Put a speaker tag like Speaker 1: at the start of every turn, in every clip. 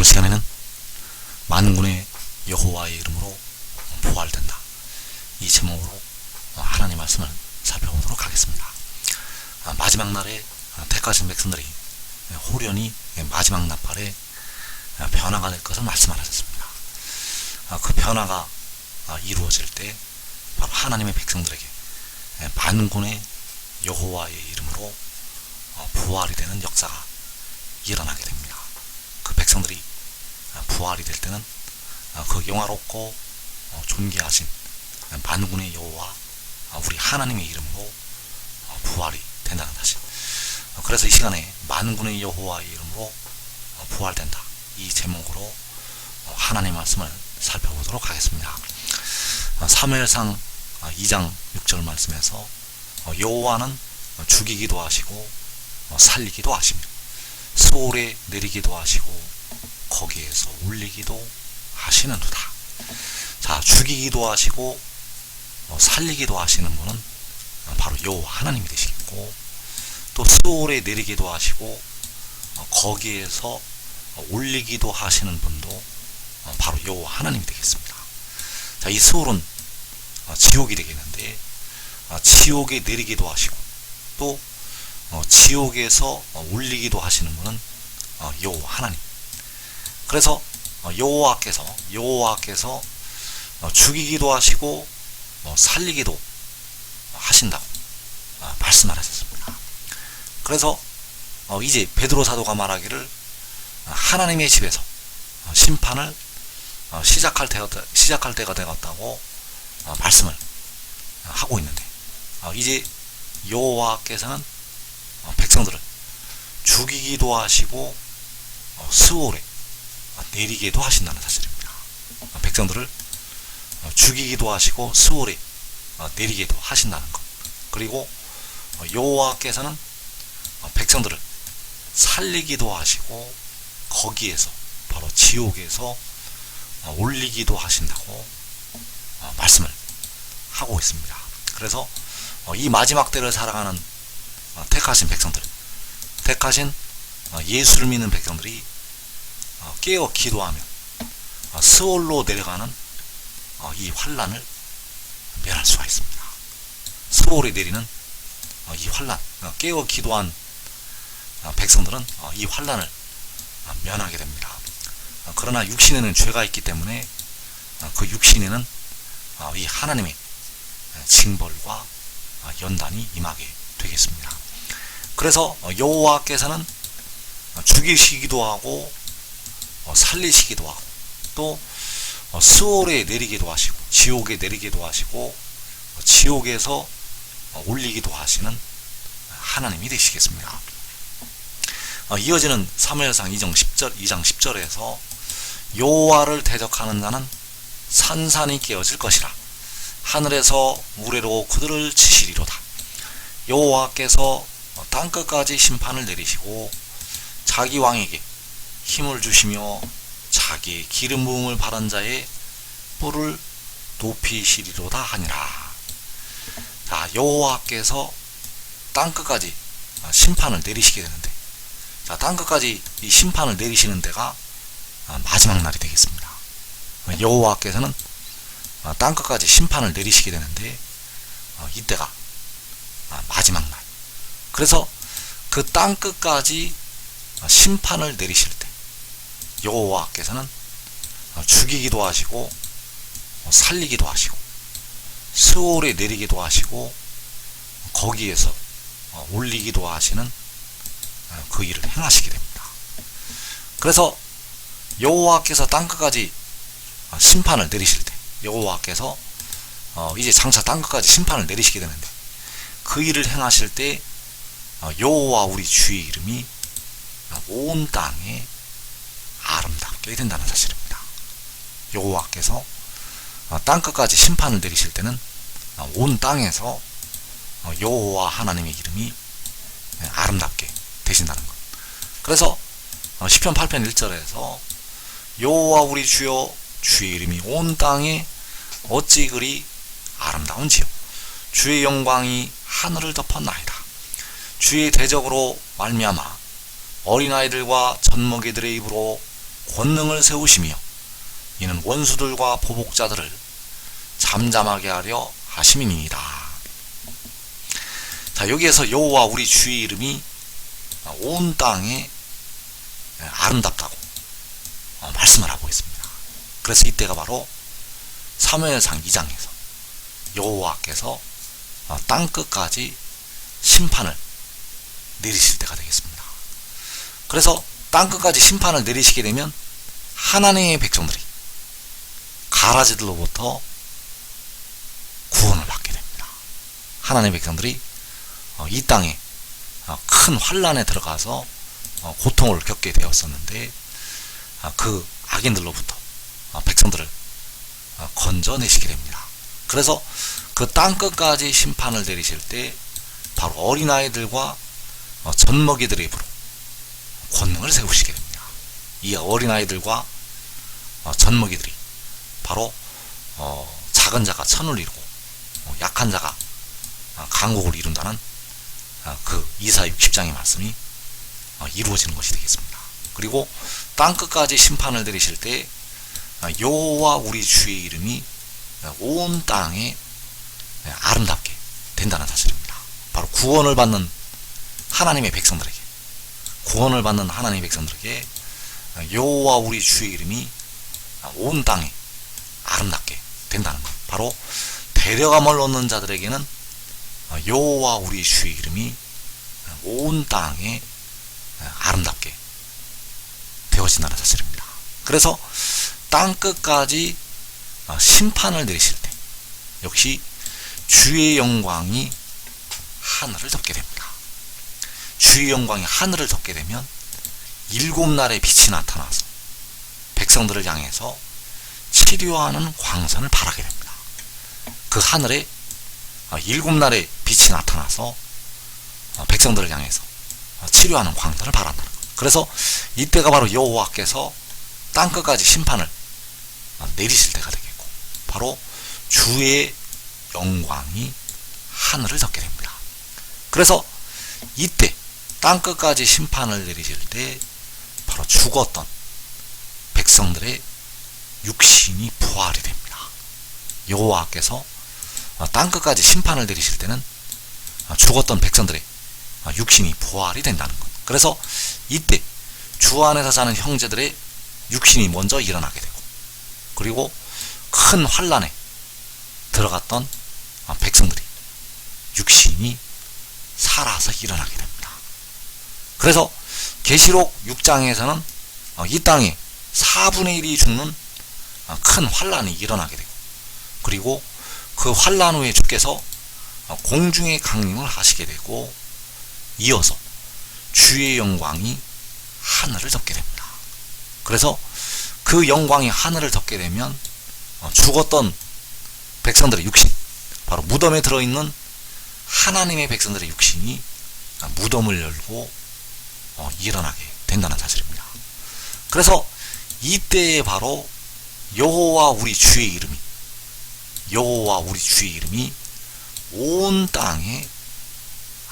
Speaker 1: 오늘 시간에는 만군의 여호와의 이름으로 부활된다. 이 제목으로 하나님 말씀을 살펴보도록 하겠습니다. 아, 마지막 날에 택하신 백성들이 호련히 마지막 나팔에 변화가 될 것을 말씀하셨습니다. 아, 그 변화가 이루어질 때 바로 하나님의 백성들에게 만군의 여호와의 이름으로 부활이 되는 역사가 일어나게 됩니다. 그 백성들이 부활이 될 때는 그 영화롭고 존귀하신 만군의 여호와 우리 하나님의 이름으로 부활이 된다는 사실. 그래서 이 시간에 만군의 여호와의 이름으로 부활된다. 이 제목으로 하나님 말씀을 살펴보도록 하겠습니다. 사무엘상 2장 6절 말씀에서 여호와는 죽이기도 하시고 살리기도 하시며 소울에 내리기도 하시고 거기에서 울리기도 하시는도다. 자, 죽이기도 하시고 살리기도 하시는 분은 바로 여호와 하나님이 되시겠고 또 소울에 내리기도 하시고 거기에서 올리기도 하시는 분도 바로 여호와 하나님이 되겠습니다. 자, 이 소울은 지옥이 되겠는데 지옥에 내리기도 하시고 또 지옥에서 올리기도 하시는 분은 여호와 하나님. 그래서 여호와께서 여호와께서 죽이기도 하시고 살리기도 하신다고 말씀하셨습니다. 그래서 이제 베드로 사도가 말하기를 하나님의 집에서 심판을 시작할 때가 시작할 때가 되었다고 말씀을 하고 있는데 이제 여호와께서는 백성들을 죽이기도 하시고 스올에 내리기도 하신다는 사실입니다. 백성들을 죽이기도 하시고 스올에 내리기도 하신다는 것. 그리고 여호와께서는 백성들을 살리기도 하시고 거기에서 바로 지옥에서 올리기도 하신다고 말씀을 하고 있습니다. 그래서 이 마지막 때를 살아가는 택하신 백성들, 택하신 예수를 믿는 백성들이 깨어 기도하며 스올로 내려가는 이 환란을 면할 수가 있습니다. 스올에 내리는 이 환란, 깨어 기도한 백성들은 이 환란을 면하게 됩니다. 그러나 육신에는 죄가 있기 때문에 그 육신에는 이 하나님의 징벌과 연단이 임하게 되겠습니다. 그래서 여호와께서는 죽이시기도 하고 살리시기도 하고 또 스올에 내리기도 하시고 지옥에 내리기도 하시고 지옥에서 올리기도 하시는 하나님이 되시겠습니다. 이어지는 사무엘상 2장 10절 2장 10절에서 여호와를 대적하는 자는 산산이 깨어질 것이라 하늘에서 우레로 그들을 치시리로다. 여호와께서 땅 끝까지 심판을 내리시고 자기 왕에게 힘을 주시며 자기의 기름 부음을 바란 자의 뿔을 높이시리로다 하니라. 자, 여호와께서 땅 끝까지 심판을 내리시게 되는데, 자, 땅 끝까지 이 심판을 내리시는 데가 마지막 날이 되겠습니다. 여호와께서는 땅 끝까지 심판을 내리시게 되는데, 이때가 마지막 날. 그래서 그 땅 끝까지 심판을 내리실 때 여호와께서는 죽이기도 하시고 살리기도 하시고 스올에 내리기도 하시고 거기에서 올리기도 하시는 그 일을 행하시게 됩니다. 그래서 여호와께서 땅 끝까지 심판을 내리실 때 여호와께서 이제 장차 땅 끝까지 심판을 내리시게 되는데 그 일을 행하실 때 여호와 우리 주의 이름이 온 땅에 아름답게 된다는 사실입니다. 여호와께서 땅 끝까지 심판을 내리실 때는 온 땅에서 여호와 하나님의 이름이 아름답게 되신다는 것. 그래서 시편 8편 1절에서 여호와 우리 주여 주의 이름이 온 땅에 어찌 그리 아름다운지요. 주의 영광이 하늘을 덮었나이다. 주의 대적으로 말미암아 어린아이들과 젖먹이들의 입으로 권능을 세우시며 이는 원수들과 보복자들을 잠잠하게 하려 하심이니이다. 자 여기에서 여호와 우리 주의 이름이 온 땅에 아름답다고 어, 말씀을 하고 있습니다. 그래서 이때가 바로 사무엘상 2장에서 여호와께서 어, 땅 끝까지 심판을 내리실 때가 되겠습니다. 그래서 땅 끝까지 심판을 내리시게 되면 하나님의 백성들이 가라지들로부터 구원을 받게 됩니다. 하나님의 백성들이 어, 이 땅에 어, 큰 환란에 들어가서 어, 고통을 겪게 되었었는데 아, 그 악인들로부터 백성들을 건져내시게 됩니다. 그래서 그 땅 끝까지 심판을 내리실 때 바로 어린아이들과 젖먹이들의 입으로 권능을 세우시게 됩니다. 이 어린아이들과 젖먹이들이 바로 작은 자가 천을 이루고 약한 자가 강국을 이룬다는 그 이사 60장의 말씀이 이루어지는 것이 되겠습니다. 그리고 땅 끝까지 심판을 내리실 때 여호와 우리 주의 이름이 온 땅에 아름답게 된다는 사실입니다. 바로 구원을 받는 하나님의 백성들에게 구원을 받는 하나님의 백성들에게 여호와 우리 주의 이름이 온 땅에 아름답게 된다는 것. 바로 데려감을 얻는 자들에게는 여호와 우리 주의 이름이 온 땅에 아름답게 되어진다는 사실입니다. 그래서 땅 끝까지 심판을 내리실 때 역시 주의 영광이 하늘을 덮게 됩니다. 주의 영광이 하늘을 덮게 되면 일곱 날의 빛이 나타나서 백성들을 향해서 치료하는 광선을 발하게 됩니다. 그 하늘에 일곱 날의 빛이 나타나서 백성들을 향해서 치료하는 광선을 발한다는 것. 그래서 이때가 바로 여호와께서 땅 끝까지 심판을 내리실 때가 되겠고 바로 주의 영광이 하늘을 덮게 됩니다. 그래서 이때 땅 끝까지 심판을 내리실 때 바로 죽었던 백성들의 육신이 부활이 됩니다. 여호와께서 땅 끝까지 심판을 내리실 때는 죽었던 백성들의 육신이 부활이 된다는 것. 그래서 이때 주 안에서 사는 형제들의 육신이 먼저 일어나게 되고 그리고 큰 환란에 들어갔던 백성들이 육신이 살아서 일어나게 됩니다. 그래서 계시록 6장에서는 이 땅에 4분의 1이 죽는 큰 환란이 일어나게 되고 그리고 그 환란 후에 주께서 공중에 강림을 하시게 되고 이어서 주의 영광이 하늘을 덮게 됩니다. 그래서 그 영광이 하늘을 덮게 되면 죽었던 백성들의 육신, 바로 무덤에 들어있는 하나님의 백성들의 육신이 무덤을 열고 일어나게 된다는 사실입니다. 그래서 이때에 바로 여호와 우리 주의 이름이 여호와 우리 주의 이름이 온 땅에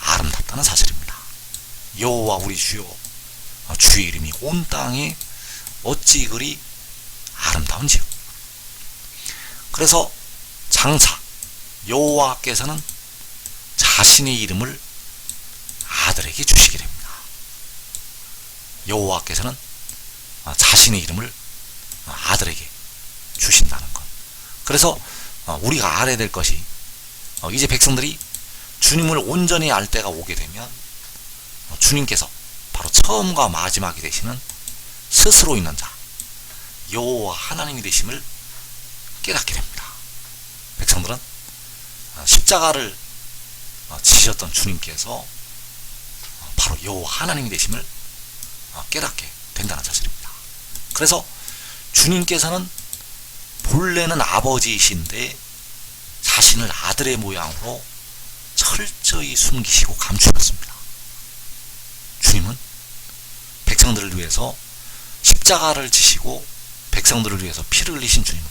Speaker 1: 아름답다는 사실입니다. 여호와 우리 주여 주의 이름이 온 땅에 어찌 그리 아름다운지요. 그래서 장차 여호와께서는 자신의 이름을 아들에게 주시게 됩니다. 여호와께서는 자신의 이름을 아들에게 주신다는 것. 그래서 우리가 알아야 될 것이 이제 백성들이 주님을 온전히 알 때가 오게 되면 주님께서 바로 처음과 마지막이 되시는 스스로 있는 자 여호와 하나님이 되심을 깨닫게 됩니다. 백성들은 십자가를 지셨던 주님께서 바로 여호와 하나님이 되심을 깨닫게 된다는 사실입니다. 그래서 주님께서는 본래는 아버지이신데 자신을 아들의 모양으로 철저히 숨기시고 감추셨습니다. 주님은 백성들을 위해서 십자가를 지시고 백성들을 위해서 피를 흘리신 주님은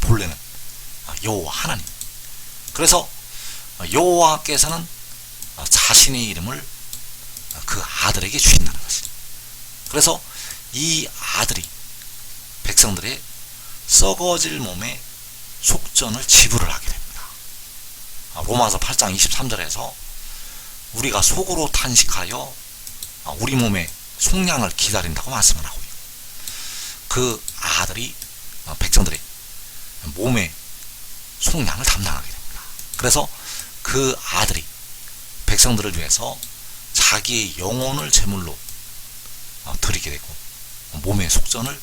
Speaker 1: 본래는 여호와 하나님. 그래서 여호와께서는 자신의 이름을 그 아들에게 주신다는 것입니다. 그래서 이 아들이 백성들의 썩어질 몸에 속전을 지불을 하게 됩니다. 아, 로마서 8장 23절에서 우리가 속으로 탄식하여 아, 우리 몸의 속량을 기다린다고 말씀을 하고 있고 그 아들이 어, 백성들의 몸의 속량을 담당하게 됩니다. 그래서 그 아들이 백성들을 위해서 자기의 영혼을 제물로 어, 드리게 되고 몸의 속전을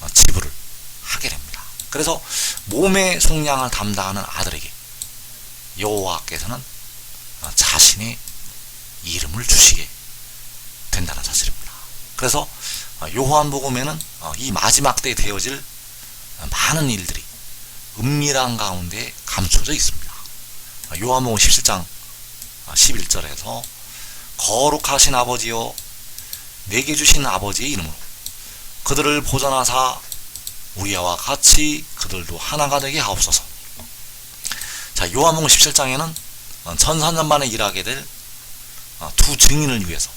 Speaker 1: 어, 지불을 하게 됩니다. 그래서 몸의 속량을 담당하는 아들에게 여호와께서는 어, 자신의 이름을 주시게 된다는 사실입니다. 그래서 어, 요한복음에는 어, 이 마지막 때에 되어질 어, 많은 일들이 은밀한 가운데 감춰져 있습니다. 어, 요한복음 17장 11절에서 거룩하신 아버지여 내게 주신 아버지의 이름으로 그들을 보전하사 우리와 같이 그들도 하나가 되게 하옵소서. 자, 요한복음 17장에는 천사년 만에 일하게 될 두 증인을 위해서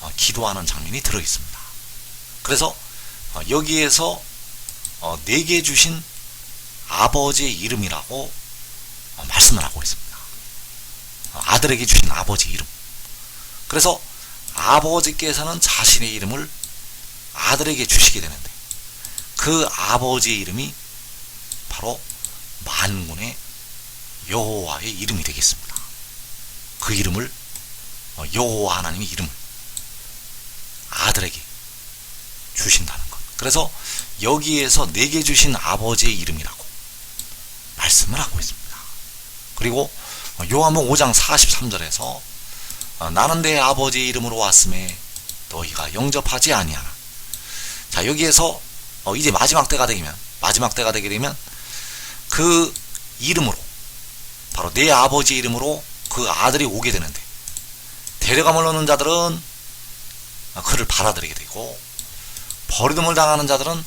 Speaker 1: 어, 기도하는 장면이 들어 있습니다. 그래서 어, 여기에서 어, 내게 주신 아버지의 이름이라고 말씀을 하고 있습니다. 아들에게 주신 아버지 이름. 그래서 아버지께서는 자신의 이름을 아들에게 주시게 되는데 그 아버지의 이름이 바로 만군의 여호와의 이름이 되겠습니다. 그 이름을 여호와 하나님의 이름을 아들에게 주신다는 것. 그래서 여기에서 내게 주신 아버지의 이름이라고 말씀을 하고 있습니다. 그리고 요한복음 5장 43절에서 나는 내 아버지의 이름으로 왔음에 너희가 영접하지 아니하나. 자 여기에서 이제 마지막 때가 되면 마지막 때가 되게 되면 그 이름으로 바로 내 아버지의 이름으로 그 아들이 오게 되는데 데려감을 얻는 자들은 그를 받아들이게 되고 버리듬을 당하는 자들은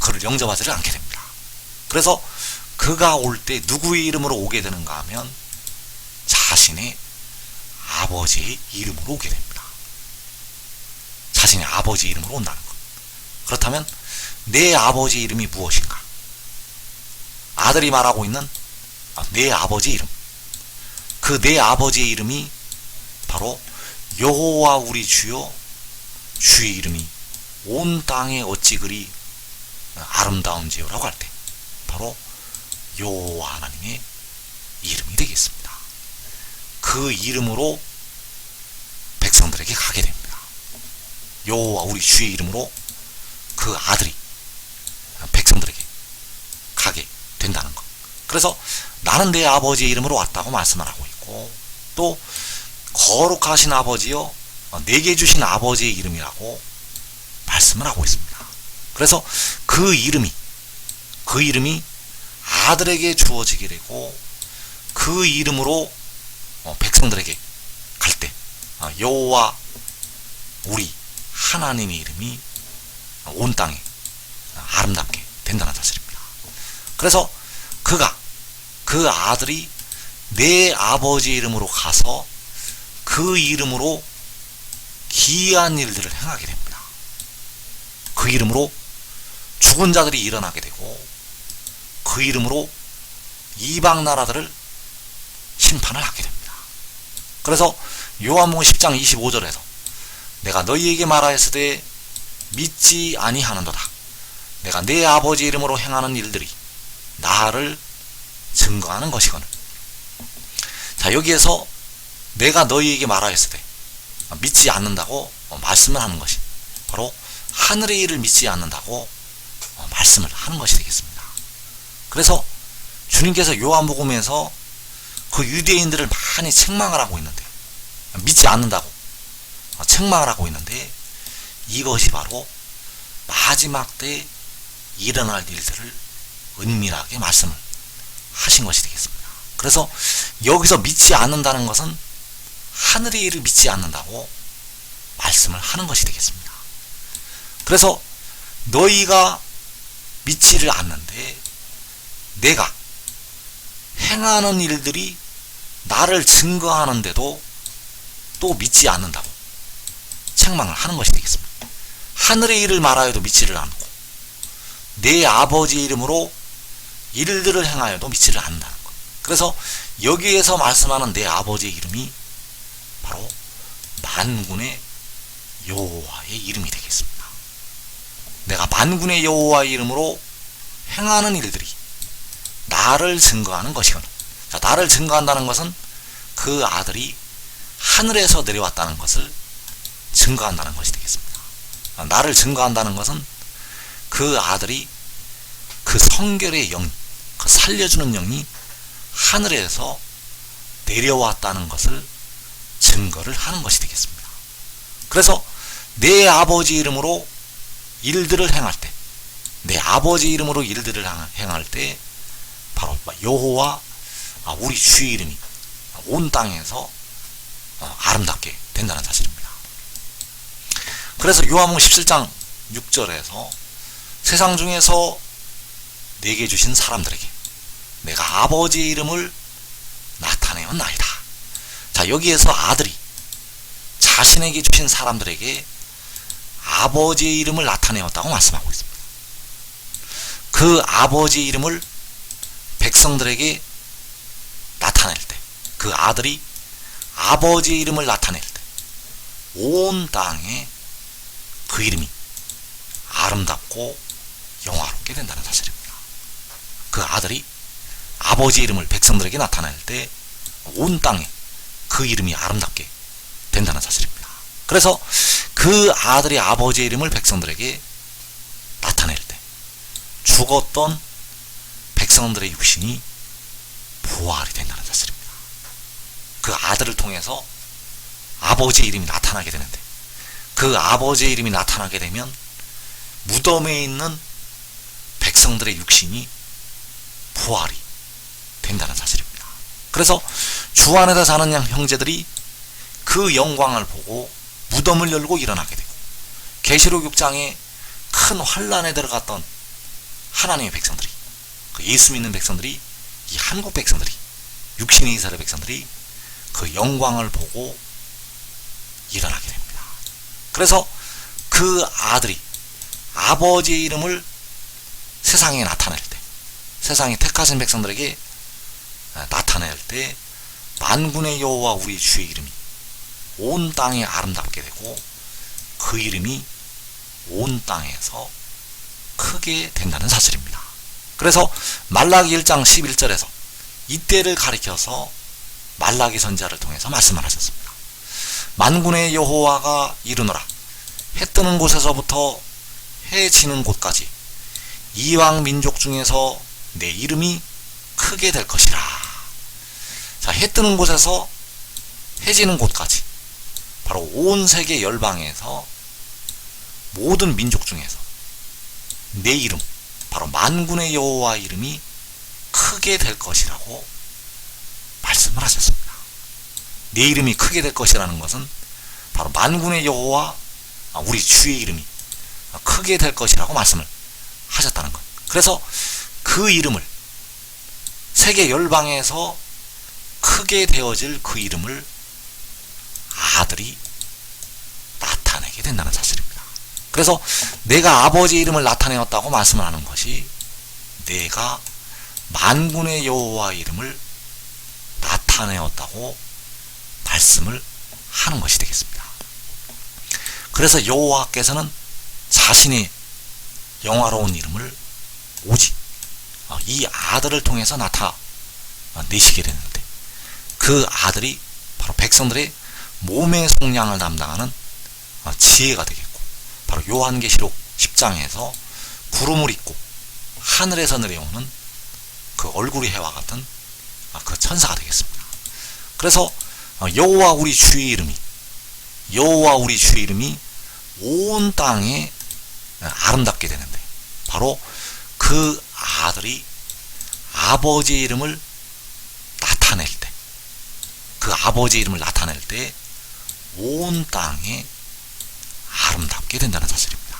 Speaker 1: 그를 영접하지를 않게 됩니다. 그래서 그가 올 때 누구의 이름으로 오게 되는가 하면 자신의 아버지의 이름으로 오게 됩니다. 자신의 아버지 이름으로 온다는 것. 그렇다면 내 아버지 이름이 무엇인가? 아들이 말하고 있는 내 아버지 이름. 그 내 아버지의 이름이 바로 여호와 우리 주여 주의 이름이 온 땅에 어찌 그리 아름다운지요라고 할 때 바로 여호와 하나님의 이름이 되겠습니다. 그 이름으로 백성들에게 가게 됩니다. 여호와 우리 주의 이름으로 그 아들이 백성들에게 가게 된다는 것. 그래서 나는 내 아버지의 이름으로 왔다고 말씀을 하고 있고 또 거룩하신 아버지요 내게 주신 아버지의 이름이라고 말씀을 하고 있습니다. 그래서 그 이름이 그 이름이 아들에게 주어지게 되고 그 이름으로 백성들에게 갈 때 여호와 우리 하나님의 이름이 온 땅에 아름답게 된다는 사실입니다. 그래서 그가 그 아들이 내 아버지 이름으로 가서 그 이름으로 기이한 일들을 행하게 됩니다. 그 이름으로 죽은 자들이 일어나게 되고 그 이름으로 이방 나라들을 심판을 하게 됩니다. 그래서 요한복음 10장 25절에서 내가 너희에게 말하였으되 믿지 아니하는도다. 내가 내 아버지 이름으로 행하는 일들이 나를 증거하는 것이거늘. 자 여기에서 내가 너희에게 말하였으되 믿지 않는다고 말씀을 하는 것이 바로 하늘의 일을 믿지 않는다고 말씀을 하는 것이 되겠습니다. 그래서 주님께서 요한복음에서 그 유대인들을 많이 책망을 하고 있는데 믿지 않는다고 책망을 하고 있는데 이것이 바로 마지막 때 일어날 일들을 은밀하게 말씀을 하신 것이 되겠습니다. 그래서 여기서 믿지 않는다는 것은 하늘의 일을 믿지 않는다고 말씀을 하는 것이 되겠습니다. 그래서 너희가 믿지를 않는데 내가 행하는 일들이 나를 증거하는데도 또 믿지 않는다고 책망을 하는 것이 되겠습니다. 하늘의 일을 말하여도 믿지를 않고 내 아버지 이름으로 일들을 행하여도 믿지를 않는다는 것. 그래서 여기에서 말씀하는 내 아버지의 이름이 바로 만군의 여호와의 이름이 되겠습니다. 내가 만군의 여호와의 이름으로 행하는 일들이 나를 증거하는 것이거든. 자, 나를 증거한다는 것은 그 아들이 하늘에서 내려왔다는 것을 증거한다는 것이 되겠습니다. 나를 증거한다는 것은 그 아들이 그 성결의 영, 그 살려주는 영이 하늘에서 내려왔다는 것을 증거를 하는 것이 되겠습니다. 그래서 내 아버지 이름으로 일들을 행할 때, 내 아버지 이름으로 일들을 행할 때, 바로 여호와 아, 우리 주의 이름이 온 땅에서 어, 아름답게 된다는 사실입니다. 그래서 요한복음 17장 6절에서 세상 중에서 내게 주신 사람들에게 내가 아버지의 이름을 나타내었나이다. 자, 여기에서 아들이 자신에게 주신 사람들에게 아버지의 이름을 나타내었다고 말씀하고 있습니다. 그 아버지의 이름을 백성들에게 나타낼 때, 그 아들이 아버지의 이름을 나타낼 때, 온 땅에 그 이름이 아름답고 영화롭게 된다는 사실입니다. 그 아들이 아버지 이름을 백성들에게 나타낼 때, 온 땅에 그 이름이 아름답게 된다는 사실입니다. 그래서 그 아들이 아버지의 이름을 백성들에게 나타낼 때, 죽었던 백성들의 육신이 부활이 된다는 사실입니다. 그 아들을 통해서 아버지의 이름이 나타나게 되는데 그 아버지의 이름이 나타나게 되면 무덤에 있는 백성들의 육신이 부활이 된다는 사실입니다. 그래서 주 안에서 사는 양 형제들이 그 영광을 보고 무덤을 열고 일어나게 되고 계시록 6장에 큰 환란에 들어갔던 하나님의 백성들이 그 예수 믿는 백성들이 이 한국 백성들이 육신의 이스라엘 백성들이 그 영광을 보고 일어나게 됩니다. 그래서 그 아들이 아버지의 이름을 세상에 나타낼 때 세상에 택하신 백성들에게 나타낼 때 만군의 여호와 우리 주의 이름이 온 땅에 아름답게 되고 그 이름이 온 땅에서 크게 된다는 사실입니다. 그래서 말라기 1장 11절에서 이때를 가리켜서 말라기 선자를 통해서 말씀을 하셨습니다. 만군의 여호와가 이르노라 해 뜨는 곳에서부터 해 지는 곳까지 이왕 민족 중에서 내 이름이 크게 될 것이라. 자, 해 뜨는 곳에서 해 지는 곳까지 바로 온 세계 열방에서 모든 민족 중에서 내 이름 바로 만군의 여호와 이름이 크게 될 것이라고 말씀을 하셨습니다. 내 이름이 크게 될 것이라는 것은 바로 만군의 여호와 우리 주의 이름이 크게 될 것이라고 말씀을 하셨다는 것. 그래서 그 이름을 세계 열방에서 크게 되어질 그 이름을 아들이 나타내게 된다는 사실입니다. 그래서 내가 아버지 이름을 나타내었다고 말씀을 하는 것이 내가 만군의 여호와 이름을 나타내었다고 말씀을 하는 것이 되겠습니다. 그래서 여호와께서는 자신의 영화로운 이름을 오직 이 아들을 통해서 나타내시게 되는데 그 아들이 바로 백성들의 몸의 속량을 담당하는 지혜가 되겠고 바로 요한계시록 10장에서 구름을 입고 하늘에서 내려오는 그 얼굴이 해와 같은 그 천사가 되겠습니다. 그래서 여호와 우리 주의 이름이 여호와 우리 주의 이름이 온 땅에 아름답게 되는데 바로 그 아들이 아버지의 이름을 나타낼 때, 그 아버지의 이름을 나타낼 때 온 땅에 아름답게 된다는 사실입니다.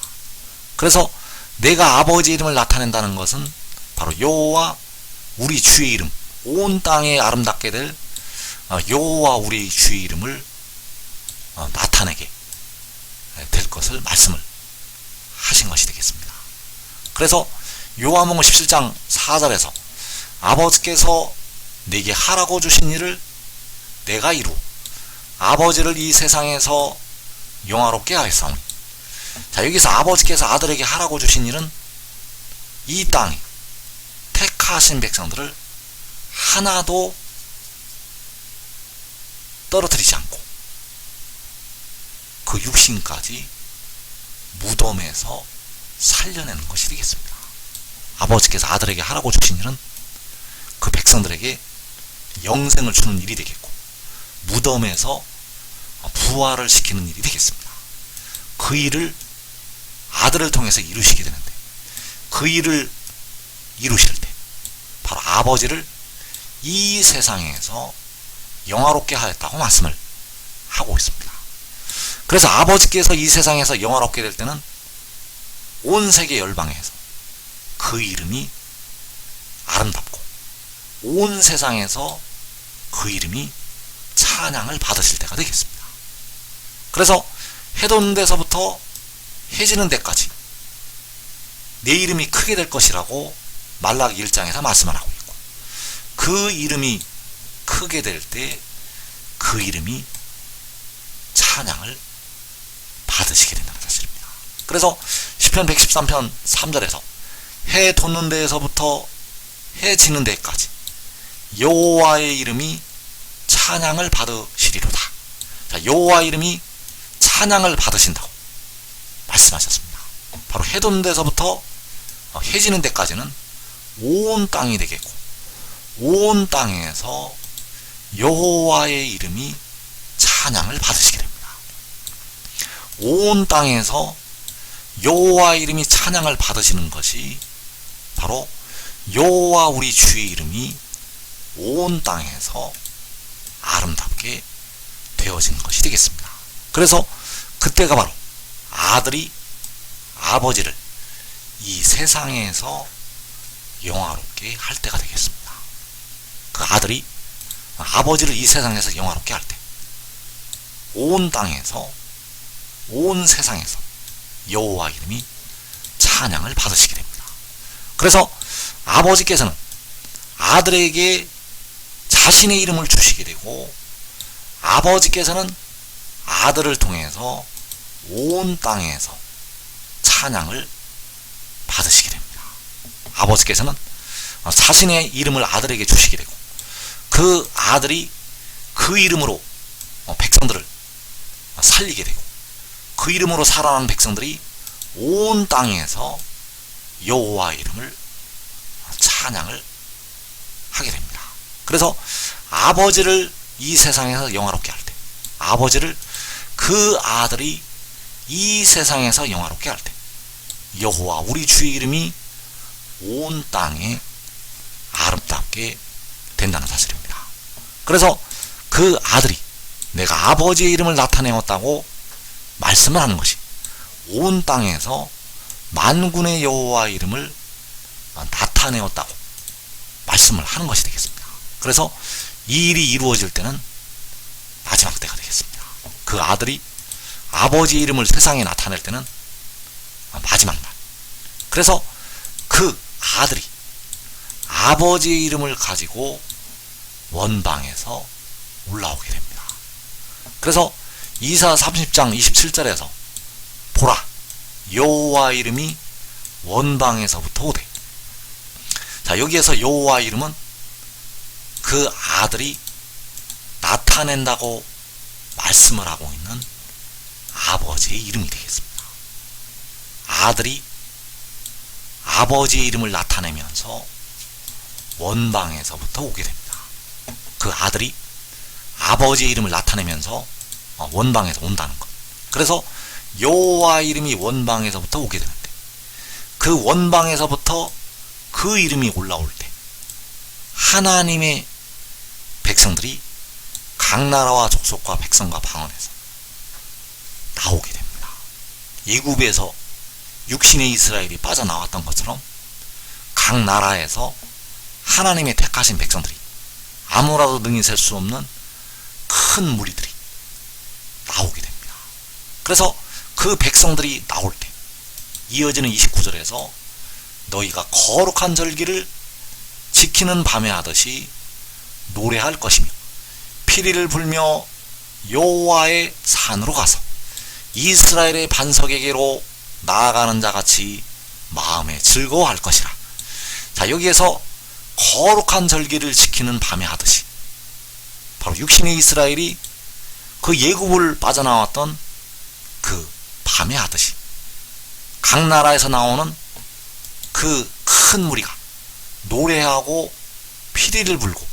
Speaker 1: 그래서 내가 아버지의 이름을 나타낸다는 것은 바로 여호와 우리 주의 이름, 온 땅에 아름답게 될 여호와 우리 주의 이름을 나타내게 될 것을 말씀을 하신 것이 되겠습니다. 그래서 요한복음 17장 4절에서 아버지께서 내게 하라고 주신 일을 내가 이루 아버지를 이 세상에서 영화롭게 하였사오니 자 여기서 아버지께서 아들에게 하라고 주신 일은 이 땅에 택하신 백성들을 하나도 떨어뜨리지 않고 그 육신까지 무덤에서 살려내는 것이 되겠습니다. 아버지께서 아들에게 하라고 주신 일은 그 백성들에게 영생을 주는 일이 되겠고 무덤에서 부활을 시키는 일이 되겠습니다. 그 일을 아들을 통해서 이루시게 되는데 그 일을 이루실 때 바로 아버지를 이 세상에서 영화롭게 하였다고 말씀을 하고 있습니다. 그래서 아버지께서 이 세상에서 영화롭게 될 때는 온 세계 열방에서 그 이름이 아름답고 온 세상에서 그 이름이 찬양을 받으실 때가 되겠습니다. 그래서 해돋는 데서부터 해지는 데까지 내 이름이 크게 될 것이라고 말라기 1장에서 말씀을 하고 있고 그 이름이 크게 될 때 그 이름이 찬양을 받으시게 된다는 사실입니다. 그래서 시편 113편 3절에서 해 돋는 데에서부터 해 지는 데까지 여호와의 이름이 찬양을 받으시리로다. 자, 여호와 이름이 찬양을 받으신다고 말씀하셨습니다. 바로 해 돋는 데서부터 해 지는 데까지는 온 땅이 되겠고 온 땅에서 여호와의 이름이 찬양을 받으시게 됩니다. 온 땅에서 여호와 이름이 찬양을 받으시는 것이 바로 여호와 우리 주의 이름이 온 땅에서 아름답게 되어진 것이 되겠습니다. 그래서 그때가 바로 아들이 아버지를 이 세상에서 영화롭게 할 때가 되겠습니다. 그 아들이 아버지를 이 세상에서 영화롭게 할 때, 온 땅에서, 온 세상에서 여호와 이름이 찬양을 받으시게 됩니다. 그래서 아버지께서는 아들에게 자신의 이름을 주시게 되고, 아버지께서는 아들을 통해서 온 땅에서 찬양을 받으시게 됩니다. 아버지께서는 자신의 이름을 아들에게 주시게 되고 그 아들이 그 이름으로 백성들을 살리게 되고 그 이름으로 살아난 백성들이 온 땅에서 여호와 이름을 찬양을 하게 됩니다. 그래서 아버지를 이 세상에서 영화롭게 할 때, 아버지를 그 아들이 이 세상에서 영화롭게 할 때, 여호와 우리 주의 이름이 온 땅에 아름답게 된다는 사실입니다. 그래서 그 아들이 내가 아버지의 이름을 나타내었다고 말씀을 하는 것이 온 땅에서 만군의 여호와 이름을 나타내었다고 말씀을 하는 것이 되겠습니다. 그래서 이 일이 이루어질 때는 마지막 때가 되겠습니다. 그 아들이 아버지의 이름을 세상에 나타낼 때는 마지막 날. 그래서 그 아들이 아버지의 이름을 가지고 원방에서 올라오게 됩니다. 그래서 이사 30장 27절에서 보라 여호와 이름이 원방에서부터 오되 자 여기에서 여호와 이름은 그 아들이 나타낸다고 말씀을 하고 있는 아버지의 이름이 되겠습니다. 아들이 아버지의 이름을 나타내면서 원방에서부터 오게 됩니다. 그 아들이 아버지의 이름을 나타내면서 원방에서 온다는 것. 그래서 여호와 이름이 원방에서부터 오게 되는데 그 원방에서부터 그 이름이 올라올 때 하나님의 백성들이 각 나라와 족속과 백성과 방언에서 나오게 됩니다. 예굽에서 육신의 이스라엘이 빠져나왔던 것처럼 각 나라에서 하나님의 택하신 백성들이 아무라도 능히 셀 수 없는 큰 무리들이 나오게 됩니다. 그래서 그 백성들이 나올 때 이어지는 29절에서 너희가 거룩한 절기를 지키는 밤에 하듯이 노래할 것이며 피리를 불며 여호와의 산으로 가서 이스라엘의 반석에게로 나아가는 자 같이 마음에 즐거워할 것이라. 자, 여기에서 거룩한 절기를 지키는 밤에 하듯이 바로 육신의 이스라엘이 그 예굽을 빠져나왔던 그 밤에 하듯이 각 나라에서 나오는 그 큰 무리가 노래하고 피리를 불고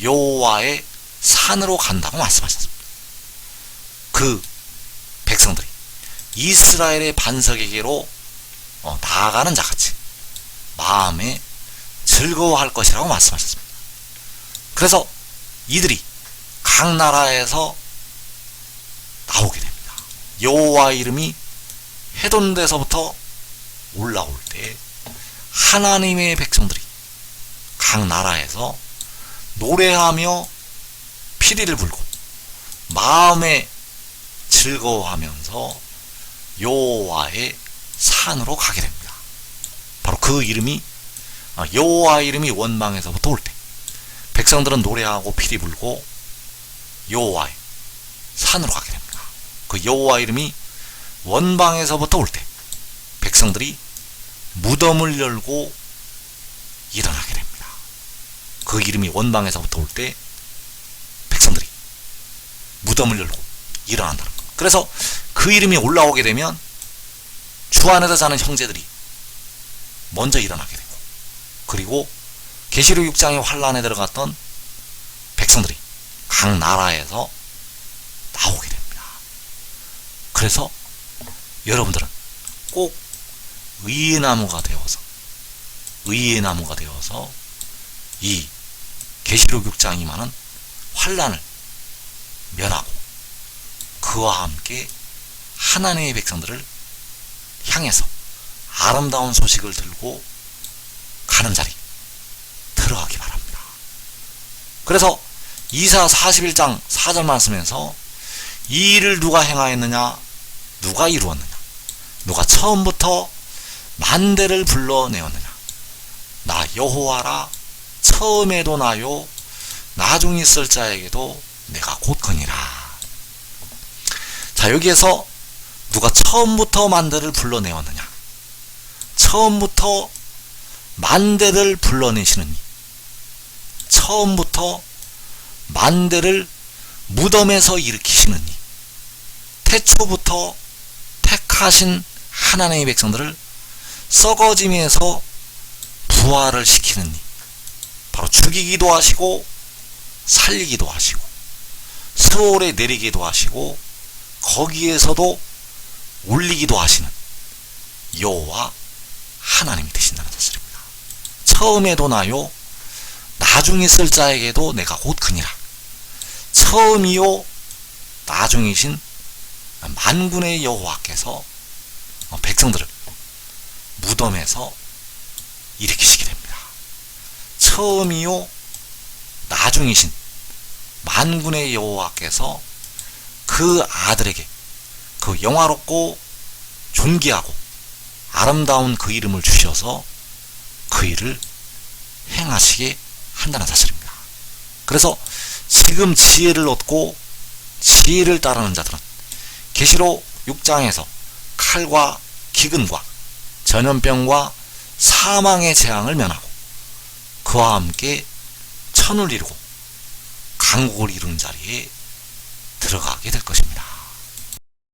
Speaker 1: 여호와의 산으로 간다고 말씀하셨습니다. 그 백성들이 이스라엘의 반석에게로 어, 나아가는 자같이 마음에 즐거워할 것이라고 말씀하셨습니다. 그래서 이들이 각 나라에서 나오게 됩니다. 여호와 이름이 해돈데서부터 올라올 때 하나님의 백성들이 각 나라에서 노래하며 피리를 불고 마음에 즐거워하면서 여호와의 산으로 가게 됩니다. 바로 그 이름이 아, 여호와 이름이 원망에서부터 올 때 백성들은 노래하고 피리 불고 여호와의 산으로 가게 됩니다. 그 여호와 이름이 원방에서부터 올 때 백성들이 무덤을 열고 일어나게 됩니다. 그 이름이 원방에서부터 올 때 백성들이 무덤을 열고 일어난다는 것. 그래서 그 이름이 올라오게 되면 주 안에서 사는 형제들이 먼저 일어나게 되고 그리고 계시록 6장의 환란에 들어갔던 백성들이 각 나라에서 나오게 됩니다. 그래서 여러분들은 꼭 의의 나무가 되어서 의의 나무가 되어서 이 계시록 6장이 많은 환란을 면하고 그와 함께 하나님의 백성들을 향해서 아름다운 소식을 들고 가는 자리 들어가기 바랍니다. 그래서 이사 41장 4절 말씀에서 이 일을 누가 행하였느냐? 누가 이루었느냐? 누가 처음부터 만대를 불러내었느냐? 나 여호와라 처음에도 나요 나중 있을 자에게도 내가 곧거니라. 자 여기에서 누가 처음부터 만대를 불러내었느냐? 처음부터 만대를 불러내시는 이. 처음부터 만대를 무덤에서 일으키시는 이. 태초부터 택하신 하나님의 백성들을 썩어짐에서 부활을 시키는 이. 바로 죽이기도 하시고 살리기도 하시고 서울에 내리기도 하시고 거기에서도 올리기도 하시는 여호와 하나님이 되신다는 뜻입니다. 처음에도 나요 나중에 쓸 자에게도 내가 곧 그니라. 처음이요 나중이신 만군의 여호와께서 백성들을 무덤에서 일으키시게 됩니다. 처음이요 나중이신 만군의 여호와께서 그 아들에게 그 영화롭고 존귀하고 아름다운 그 이름을 주셔서 그 일을 행하시게 한다는 사실입니다. 그래서 지금 지혜를 얻고 지혜를 따르는 자들은 계시록 6장에서 칼과 기근과 전염병과 사망의 재앙을 면하고 그와 함께 천을 이루고 강국을 이루는 자리에 들어가게 될 것입니다.